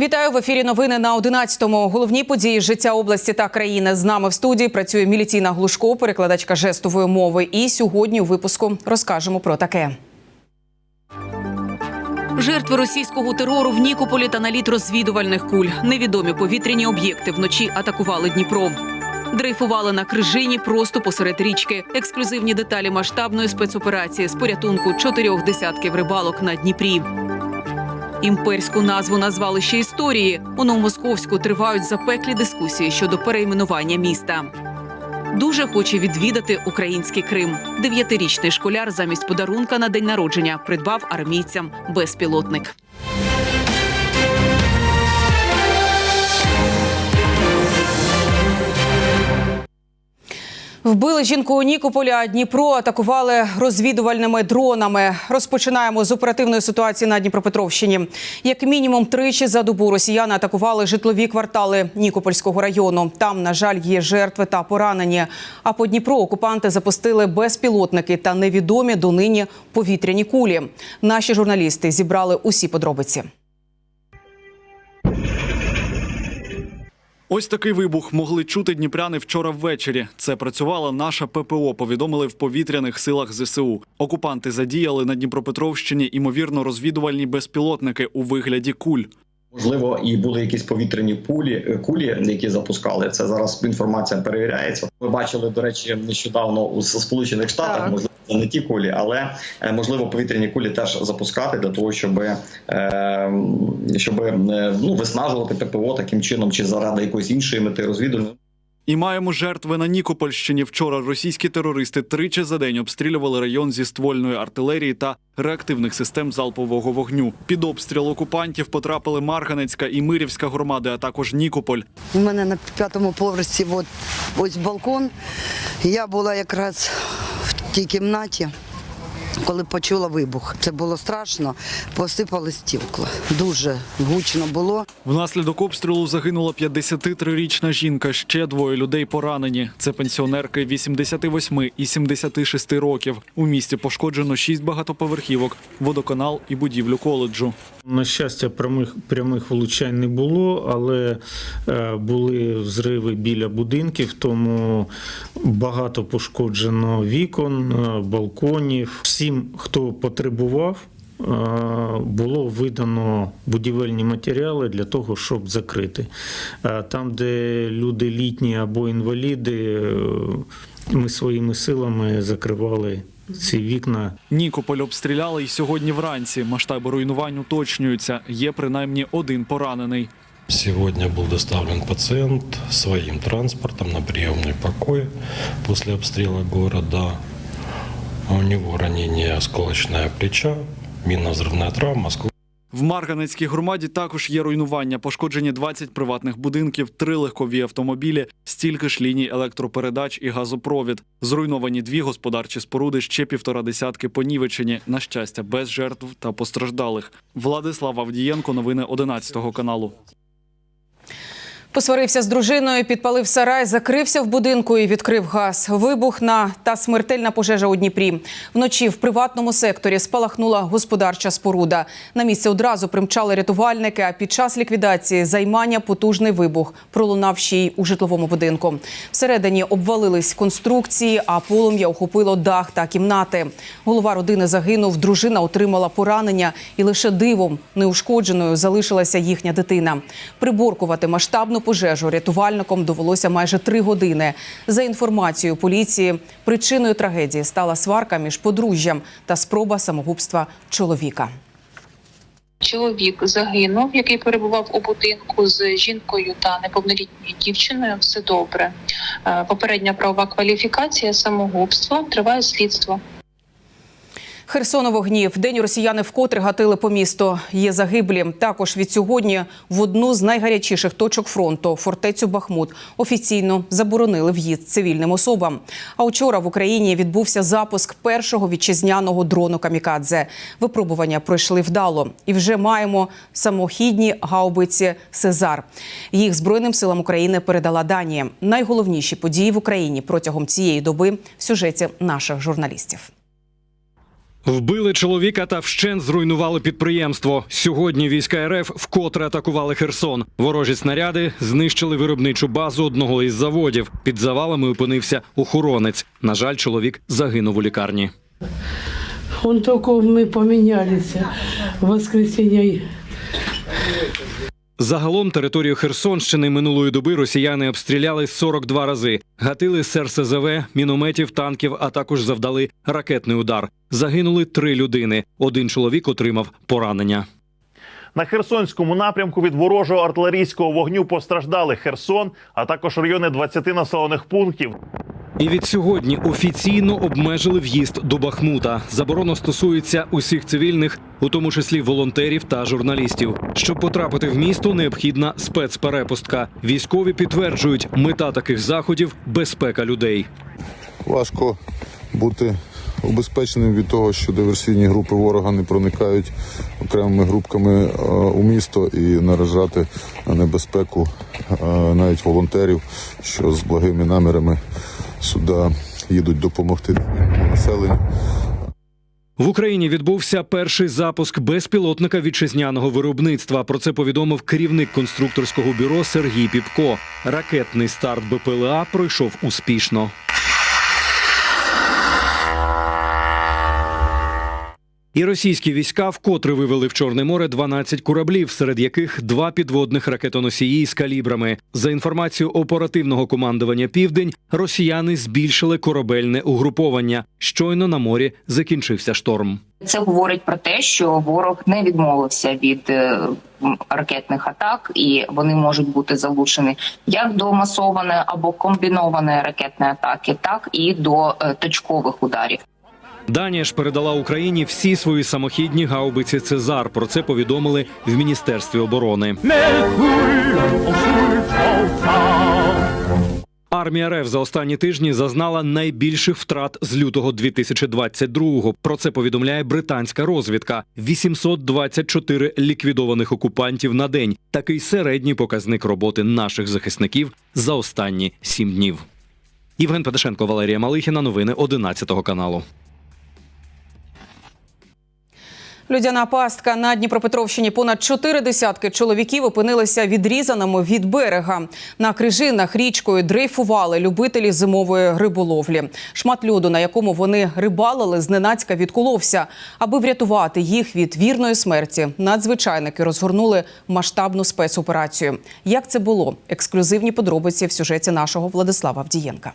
Вітаю в ефірі. Новини на 11-му. Головні події життя області та країни. З нами в студії працює Мілітіна Глушко, перекладачка жестової мови. І сьогодні у випуску розкажемо про таке. Жертви російського терору в Нікополі та наліт розвідувальних куль. Невідомі повітряні об'єкти вночі атакували Дніпро. Дрейфували на крижині просто посеред річки. Ексклюзивні деталі масштабної спецоперації з порятунку чотирьох десятків рибалок на Дніпрі. Імперську назву назвали ще історії. У Новомосковську тривають запеклі дискусії щодо перейменування міста. Дуже хоче відвідати український Крим. Дев'ятирічний школяр замість подарунка на день народження придбав армійцям безпілотник. Вбили жінку у Нікополі, а Дніпро атакували розвідувальними дронами. Розпочинаємо з оперативної ситуації на Дніпропетровщині. Як мінімум тричі за добу росіяни атакували житлові квартали Нікопольського району. Там, на жаль, є жертви та поранені. А по Дніпру окупанти запустили безпілотники та невідомі донині повітряні кулі. Наші журналісти зібрали усі подробиці. Ось такий вибух могли чути дніпряни вчора ввечері. Це працювала наша ППО. Повідомили в повітряних силах ЗСУ. Окупанти задіяли на Дніпропетровщині імовірно розвідувальні безпілотники у вигляді куль. Можливо, і були якісь повітряні пулі кулі, які запускали. Це зараз інформація перевіряється. Ми бачили, до речі, нещодавно у сполучених штатах. Так. Можливо, не ті кулі, але е, можливо повітряні кулі теж запускати для того, щоб, е, щоб е, ну виснажувати ППО таким чином, чи заради якоїсь іншої мети розвідувальної. І маємо жертви на Нікопольщині. Вчора російські терористи тричі за день обстрілювали район зі ствольної артилерії та реактивних систем залпового вогню. Під обстріл окупантів потрапили Марганецька і Мирівська громади, а також Нікополь. У мене на п'ятому поверсі от, ось балкон. Я була якраз в тій кімнаті, коли почула вибух. Це було страшно, посипали стікла. Дуже гучно було. Внаслідок обстрілу загинула 53-річна жінка. Ще двоє людей поранені. Це пенсіонерки 88 і 76 років. У місті пошкоджено шість багатоповерхівок, водоканал і будівлю коледжу. На щастя, прямих прямих влучань не було, але е, були взриви біля будинків, тому багато пошкоджено вікон, е, балконів. Всім, хто потребував. Було видано будівельні матеріали для того, щоб закрити. Там, де люди літні або інваліди, е, ми своїми силами закривали ці вікна Нікополь обстріляли й сьогодні вранці. Масштаби руйнувань уточнюються. Є принаймні один поранений. Сегодня был доставлен пациент своим транспортом на приемный покой после обстрела города. У него ранение осколочная плеча, минно-взрывная травма, В Марганецькій громаді також є руйнування. Пошкоджені 20 приватних будинків, три легкові автомобілі, стільки ж ліній електропередач і газопровід. Зруйновані дві господарчі споруди, ще півтора десятки понівечені. На щастя, без жертв та постраждалих. Владислав Авдієнко, новини 11 каналу. Посварився з дружиною, підпалив сарай, закрився в будинку і відкрив газ. Вибух на та смертельна пожежа у Дніпрі. Вночі в приватному секторі спалахнула господарча споруда. На місце одразу примчали рятувальники. А під час ліквідації займання потужний вибух пролунав ще й у житловому будинку. Всередині обвалились конструкції, а полум'я охопило дах та кімнати. Голова родини загинув. Дружина отримала поранення, і лише дивом неушкодженою залишилася їхня дитина. Приборкувати масштабну пожежу рятувальникам довелося майже три години. За інформацією поліції, причиною трагедії стала сварка між подружжям та спроба самогубства чоловіка. Чоловік загинув, який перебував у будинку з жінкою та неповнолітньою дівчиною. Все добре. Е, Попередня правова кваліфікація самогубство триває слідство. Херсоново гнів. День росіяни вкотре гатили по місту. Є загиблі. Також від сьогодні в одну з найгарячіших точок фронту фортецю Бахмут офіційно заборонили в'їзд цивільним особам. А вчора в Україні відбувся запуск першого вітчизняного дрону Камікадзе. Випробування пройшли вдало, і вже маємо самохідні гаубиці Сезар. Їх збройним силам України передала Данія. Найголовніші події в Україні протягом цієї доби в сюжеті наших журналістів. Вбили чоловіка та вщент зруйнували підприємство. Сьогодні війська РФ вкотре атакували Херсон. Ворожі снаряди знищили виробничу базу одного із заводів. Під завалами опинився охоронець. На жаль, чоловік загинув у лікарні. Он тільки ми помінялися в воскресенье. Загалом територію Херсонщини минулої доби росіяни обстріляли 42 рази, гатили з РСЗВ, мінометів, танків, а також завдали ракетний удар. Загинули три людини. Один чоловік отримав поранення. На Херсонському напрямку від ворожого артилерійського вогню постраждали Херсон, а також райони 20 населених пунктів. І від сьогодні офіційно обмежили в'їзд до Бахмута. Заборона стосується усіх цивільних, у тому числі волонтерів та журналістів. Щоб потрапити в місто, необхідна спецперепустка. Військові підтверджують, мета таких заходів безпека людей. важко бути убезпеченим від того, що диверсійні групи ворога не проникають окремими групками е, у місто і наражати на небезпеку е, навіть волонтерів, що з благими намірами сюди їдуть допомогти населенню. В Україні відбувся перший запуск безпілотника вітчизняного виробництва. Про це повідомив керівник конструкторського бюро Сергій Піпко. Ракетний старт БПЛА пройшов успішно. І російські війська вкотре вивели в Чорне море 12 кораблів, серед яких два підводних ракетоносії з калібрами. За інформацією оперативного командування Південь, росіяни збільшили корабельне угруповання. Щойно на морі закінчився шторм. Це говорить про те, що ворог не відмовився від е, ракетних атак, і вони можуть бути залучені як до масованої або комбінованої ракетної атаки, так і до е, точкових ударів. Данія ж передала Україні всі свої самохідні гаубиці Цезар. Про це повідомили в міністерстві оборони. Армія РФ за останні тижні зазнала найбільших втрат з лютого 2022-го. Про це повідомляє британська розвідка: 824 ліквідованих окупантів на день. Такий середній показник роботи наших захисників за останні сім днів. Євген Петишенко, Валерія Малихіна. Новини 11 каналу. Людяна пастка на Дніпропетровщині понад чотири десятки чоловіків опинилися відрізаними від берега. На крижинах річкою дрейфували любителі зимової риболовлі. Шмат льоду, на якому вони рибалили, зненацька відколовся. Аби врятувати їх від вірної смерті, надзвичайники розгорнули масштабну спецоперацію. Як це було? Ексклюзивні подробиці в сюжеті нашого Владислава Авдієнка.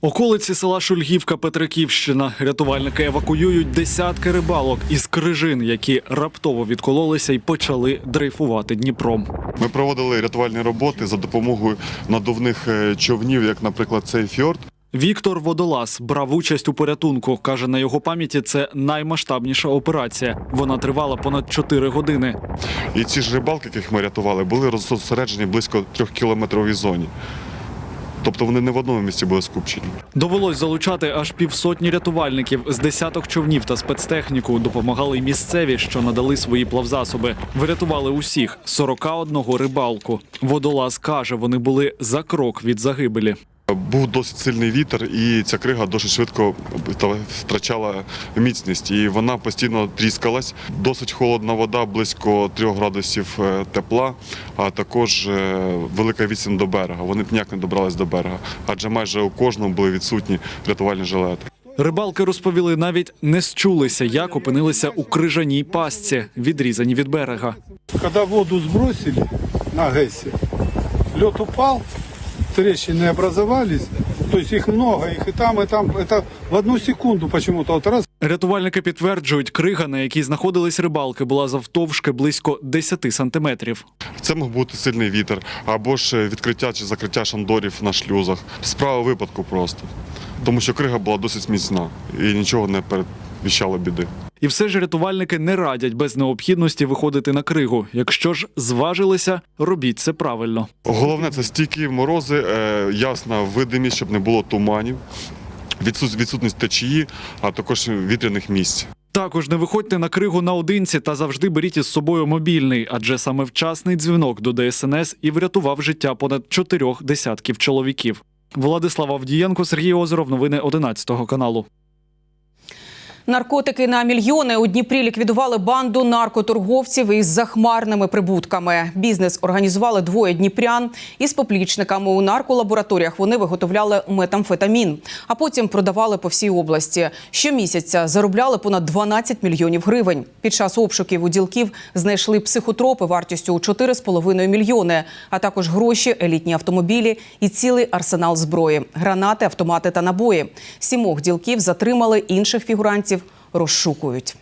Околиці села Шульгівка Петриківщина рятувальники евакуюють десятки рибалок із крижин, які раптово відкололися і почали дрейфувати Дніпром. Ми проводили рятувальні роботи за допомогою надувних е, човнів, як, наприклад, цей фьорд. Віктор Водолаз брав участь у порятунку. каже, на його пам'яті це наймасштабніша операція. Вона тривала понад 4 години. І ці ж рибалки, яких ми рятували, були розсереджені близько трьохкілометровій зоні. Тобто вони не в одному місці були скупчені. Довелось залучати аж півсотні рятувальників з десяток човнів та спецтехніку. Допомагали й місцеві, що надали свої плавзасоби. Врятували усіх 41 рибалку. Водолаз каже, вони були за крок від загибелі. Був досить сильний вітер, і ця крига досить швидко втрачала міцність, і вона постійно тріскалась. Досить холодна вода, близько 3 градусів е, тепла, а також е, велика відстань до берега. Вони б ніяк не добрались до берега, адже майже у кожному були відсутні рятувальні жилети. Рибалки розповіли, навіть не счулися, як опинилися у крижаній пастці, відрізані від берега. Когда воду сбросили на ГЭСе, лед упал, трещины образовались, то есть их много, их и там, и там. Это в одну секунду почему-то вот раз Рятувальники підтверджують, крига, на якій знаходились рибалки, була завтовшки близько 10 сантиметрів. Це мог бути сильний вітер, або ж відкриття чи закриття шандорів на шлюзах. Справа випадку просто. Тому що крига була досить міцна і нічого не передвіщало біди. І все ж рятувальники не радять без необхідності виходити на кригу. Якщо ж зважилися, робіть це правильно. Головне це стійкі морози, е, ясна видимість, щоб не було туманів, відсут- відсутність течії, а також вітряних місць. Також не виходьте на кригу наодинці та завжди беріть із собою мобільний, адже саме вчасний дзвінок до ДСНС і врятував життя понад чотирьох десятків чоловіків. Владислав Авдієнко, Сергій Озеров, новини 11 каналу. Наркотики на мільйони у Дніпрі ліквідували банду наркоторговців із захмарними прибутками. Бізнес організували двоє дніпрян із поплічниками. У нарколабораторіях вони виготовляли метамфетамін, а потім продавали по всій області. Щомісяця заробляли понад 12 мільйонів гривень. Під час обшуків у ділків знайшли психотропи вартістю у 4,5 мільйони, а також гроші, елітні автомобілі і цілий арсенал зброї, гранати, автомати та набої. Сімох ділків затримали інших фігурантів розшукують.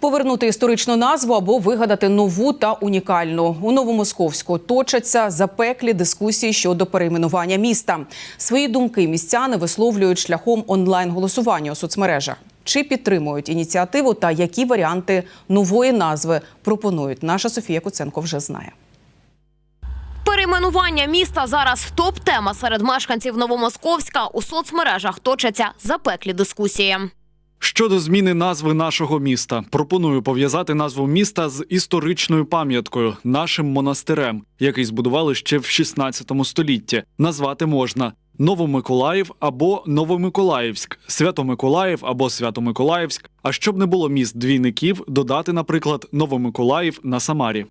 Повернути історичну назву або вигадати нову та унікальну у Новомосковську точаться запеклі дискусії щодо перейменування міста. Свої думки містяни висловлюють шляхом онлайн-голосування у соцмережах. Чи підтримують ініціативу та які варіанти нової назви пропонують? Наша Софія Куценко вже знає. Перейменування міста зараз топ-тема серед мешканців Новомосковська. У соцмережах точаться запеклі дискусії. Щодо зміни назви нашого міста, пропоную пов'язати назву міста з історичною пам'яткою нашим монастирем, який збудували ще в 16 столітті. Назвати можна Новомиколаїв або Новомиколаївськ, Свято-Миколаїв або Свято-Миколаївськ. А щоб не було міст двійників, додати, наприклад, Новомиколаїв на Самарі.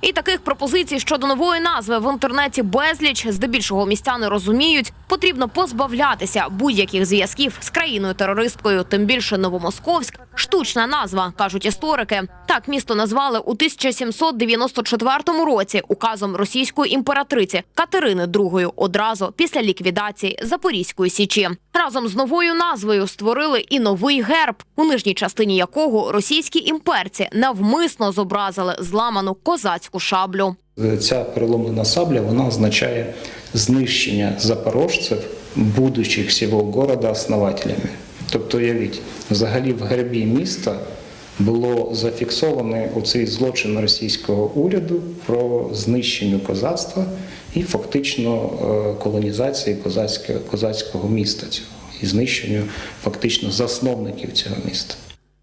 І таких пропозицій щодо нової назви в інтернеті безліч. Здебільшого містяни розуміють, потрібно позбавлятися будь-яких зв'язків з країною терористкою. Тим більше Новомосковськ штучна назва, кажуть історики. Так місто назвали у 1794 році указом російської імператриці Катерини II одразу після ліквідації Запорізької січі. Разом з новою назвою створили і новий герб, у нижній частині якого російські імперці навмисно зобразили зламану козацьку шаблю. Ця переломлена сабля вона означає знищення запорожців, будучих всього города основателями. Тобто, уявіть, взагалі в гербі міста було зафіксовано оцей злочин російського уряду про знищення козацтва і фактично е, колонізації козацького, козацького міста цього і знищенню фактично засновників цього міста.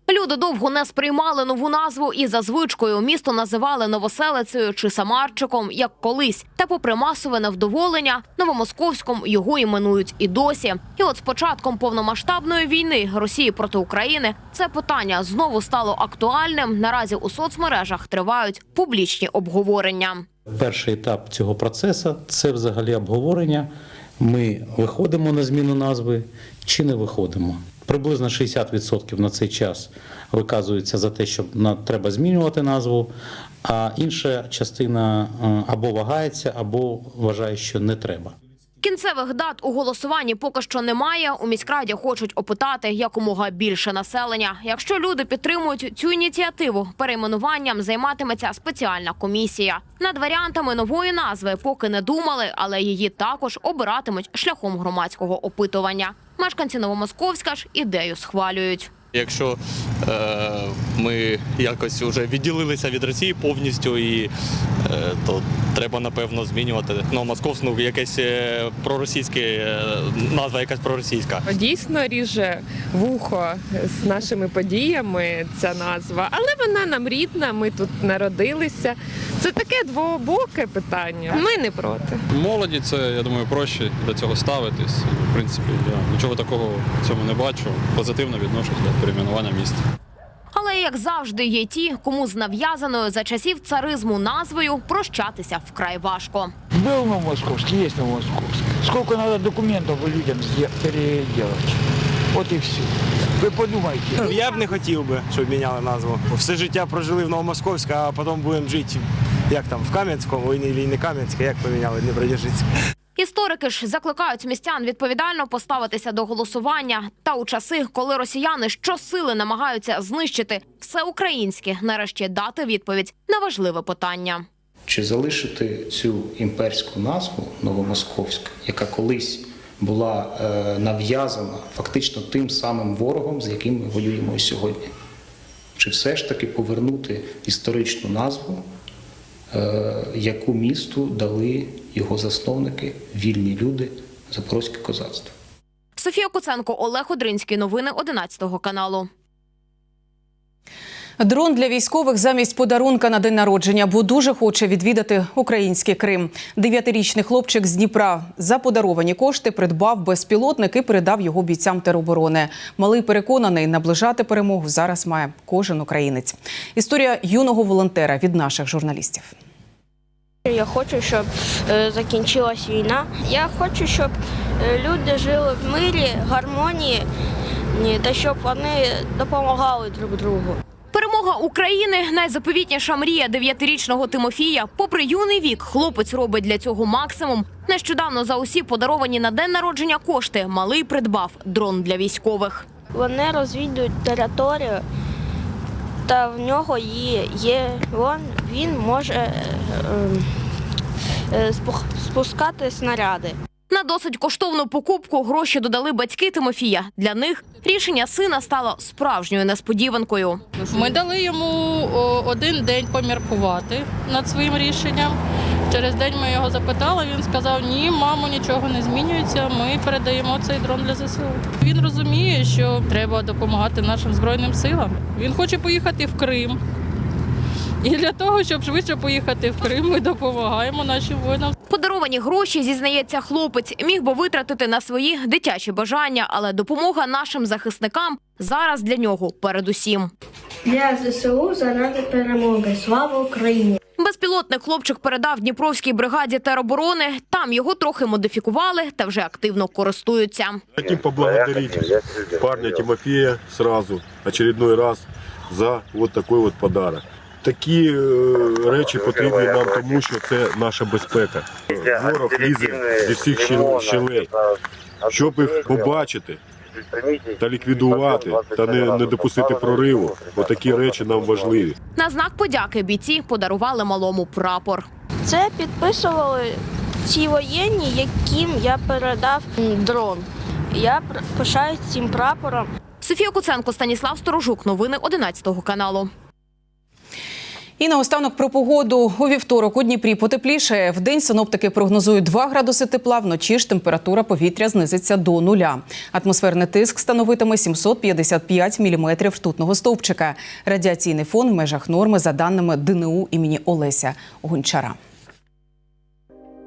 Люди довго не сприймали нову назву і за звичкою місто називали Новоселицею чи Самарчиком, як колись. Та, попри масове невдоволення, Новомосковськом його іменують і досі. І от з початком повномасштабної війни Росії проти України це питання знову стало актуальним. Наразі у соцмережах тривають публічні обговорення. Перший етап цього процесу це взагалі обговорення. Ми виходимо на зміну назви чи не виходимо. Приблизно 60% на цей час виказується за те, що треба змінювати назву, а інша частина е, або вагається, або вважає, що не треба. Кінцевих дат у голосуванні поки що немає. У міськраді хочуть опитати якомога більше населення. Якщо люди підтримують цю ініціативу, перейменуванням займатиметься спеціальна комісія. Над варіантами нової назви поки не думали, але її також обиратимуть шляхом громадського опитування. Мешканці Новомосковська ж ідею схвалюють. Якщо е, ми якось вже відділилися від Росії повністю, і е, то треба напевно змінювати. Ну, московську ну, якесь е, проросійське е, назва, якась проросійська. Дійсно ріже вухо з нашими подіями ця назва, але вона нам рідна. Ми тут народилися. Це таке двообоке питання. Ми не проти. Молоді це, я думаю, проще до цього ставитись. В принципі, я нічого такого в цьому не бачу. Позитивно відношусь до перейменування міста. Але як завжди, є ті, кому з нав'язаною за часів царизму назвою прощатися вкрай важко. Был Новомосковск, есть Новомосковск. Сколько надо документов людям сде- переделать. Вот и все. Ви подумайте. Я б не хотів би, щоб міняли назву. Все життя прожили в Новомосковську, а потім будемо жити як там в Кам'янському, і не, і Кам'янське, як поміняли Дніпродзержинськ. Історики ж закликають містян відповідально поставитися до голосування. Та у часи, коли росіяни щосили намагаються знищити все українське, нарешті дати відповідь на важливе питання. Чи залишити цю імперську назву Новомосковська, яка колись була е, нав'язана фактично тим самим ворогом, з яким ми воюємо і сьогодні? Чи все ж таки повернути історичну назву, е, яку місту дали його засновники, вільні люди, запорозьке козацтво. Софія Куценко, Олег Одринський. Новини 11 каналу. Дрон для військових замість подарунка на день народження, бо дуже хоче відвідати український Крим. Дев'ятирічний хлопчик з Дніпра за подаровані кошти придбав безпілотник і передав його бійцям тероборони. Малий переконаний, наближати перемогу зараз має кожен українець. Історія юного волонтера від наших журналістів. Я хочу, щоб е, закінчилась війна. Я хочу, щоб е, люди жили в мирі, гармонії та щоб вони допомагали друг другу. Перемога України найзаповітніша мрія дев'ятирічного Тимофія. Попри юний вік, хлопець робить для цього максимум. Нещодавно за усі подаровані на день народження кошти малий придбав дрон для військових. Вони розвідують територію, та в нього є, є він, він може е, е, спускати снаряди. На досить коштовну покупку гроші додали батьки Тимофія. Для них рішення сина стало справжньою несподіванкою. Ми дали йому один день поміркувати над своїм рішенням. Через день ми його запитали. Він сказав: Ні, мамо, нічого не змінюється. Ми передаємо цей дрон для ЗСУ. Він розуміє, що треба допомагати нашим збройним силам. Він хоче поїхати в Крим. І для того, щоб швидше поїхати в Крим, ми допомагаємо нашим воїнам. Подаровані гроші, зізнається хлопець, міг би витратити на свої дитячі бажання, але допомога нашим захисникам зараз для нього передусім. Для ЗСУ заради перемоги. Слава Україні! Безпілотник хлопчик передав Дніпровській бригаді тероборони. Там його трохи модифікували та вже активно користуються. Хотим поблагодарить парня Тимофея сразу, очередной раз, за вот такой вот подарок. Такі е, речі потрібні нам, тому що це наша безпека. Ворог лізе зі всіх щел- щелей, щоб їх побачити та ліквідувати, та не, не допустити прориву. Отакі речі нам важливі. На знак подяки бійці подарували малому прапор. Це підписували ці воєнні, яким я передав дрон. Я пишаюсь цим прапором. Софія Куценко, Станіслав Сторожук. Новини 11 каналу. І наостанок про погоду. У вівторок у Дніпрі потепліше. В день синоптики прогнозують 2 градуси тепла. Вночі ж температура повітря знизиться до нуля. Атмосферний тиск становитиме 755 міліметрів ртутного стовпчика. Радіаційний фон в межах норми за даними ДНУ імені Олеся Гончара.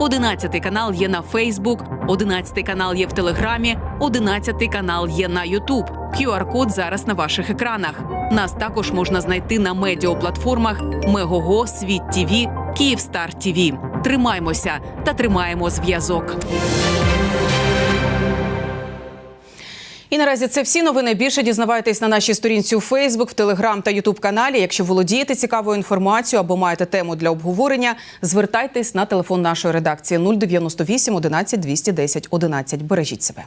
11 канал є на Фейсбук, 11 канал є в Телеграмі, 11 канал є на Ютуб. QR-код зараз на ваших екранах. Нас також можна знайти на медіаплатформах Мегого, Світ ТІВІ, Київстар ТІВІ. Тримаймося та тримаємо зв'язок. І наразі це всі новини. Більше дізнавайтесь на нашій сторінці у Фейсбук, в Телеграм та Ютуб каналі. Якщо володієте цікавою інформацією або маєте тему для обговорення, звертайтесь на телефон нашої редакції 098 11 210 11. Бережіть себе.